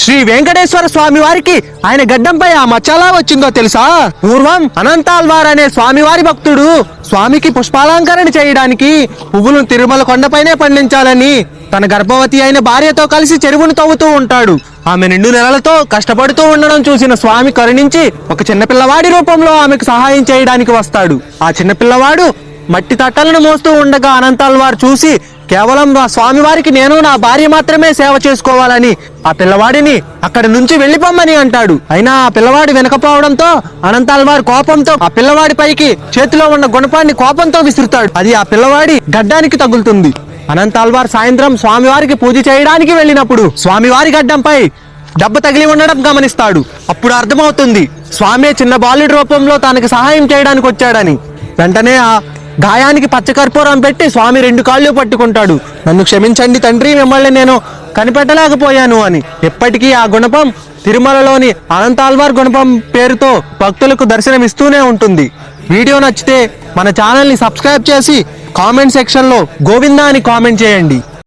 శ్రీ వెంకటేశ్వర స్వామి వారికి ఆయన గడ్డంపై ఆ మచ్చలా వచ్చిందో తెలుసా? పూర్వం అనంతాల్వార్ అనే స్వామివారి భక్తుడు స్వామికి పుష్పాలంకరణ చేయడానికి పువ్వులను తిరుమల కొండపైనే పండించాలని తన గర్భవతి అయిన భార్యతో కలిసి చెరువును తవ్వుతూ ఉంటాడు. ఆమె నిండు నెలలతో కష్టపడుతూ ఉండడం చూసిన స్వామి కరుణించి ఒక చిన్న పిల్లవాడి రూపంలో ఆమెకు సహాయం చేయడానికి వస్తాడు. ఆ చిన్నపిల్లవాడు మట్టి తట్టలను మోస్తూ ఉండగా అనంతాల్వార్ చూసి కేవలం ఆ స్వామివారికి నేను నా భార్య మాత్రమే సేవ చేసుకోవాలని ఆ పిల్లవాడిని అక్కడి నుంచి వెళ్ళిపోమ్మని అంటాడు. అయినా ఆ పిల్లవాడు వెనకపోవడంతో అనంతాల్వారు కోపంతో ఆ పిల్లవాడి పైకి చేతిలో ఉన్న గుణపాన్ని కోపంతో విసురుతాడు. అది ఆ పిల్లవాడి గడ్డానికి తగులుతుంది. అనంతాల్వార్ సాయంత్రం స్వామివారికి పూజ చేయడానికి వెళ్ళినప్పుడు స్వామివారి గడ్డంపై దెబ్బ తగిలి ఉండడం గమనిస్తాడు. అప్పుడు అర్థమవుతుంది స్వామి చిన్న బాలుడి రూపంలో తనకు సహాయం చేయడానికి వచ్చాడని. వెంటనే ఆ గాయానికి పచ్చకర్పూరం పెట్టి స్వామి రెండు కాళ్ళు పట్టుకుంటాడు. నన్ను క్షమించండి తండ్రి మిమ్మల్ని నేను కనిపెట్టలేకపోయాను అని. ఎప్పటికీ ఆ గుణపం తిరుమలలోని అనంతాల్వార్ గుణపం పేరుతో భక్తులకు దర్శనమిస్తూనే ఉంటుంది. వీడియో నచ్చితే మన ఛానల్ని సబ్స్క్రైబ్ చేసి కామెంట్ సెక్షన్లో గోవిందా అని కామెంట్ చేయండి.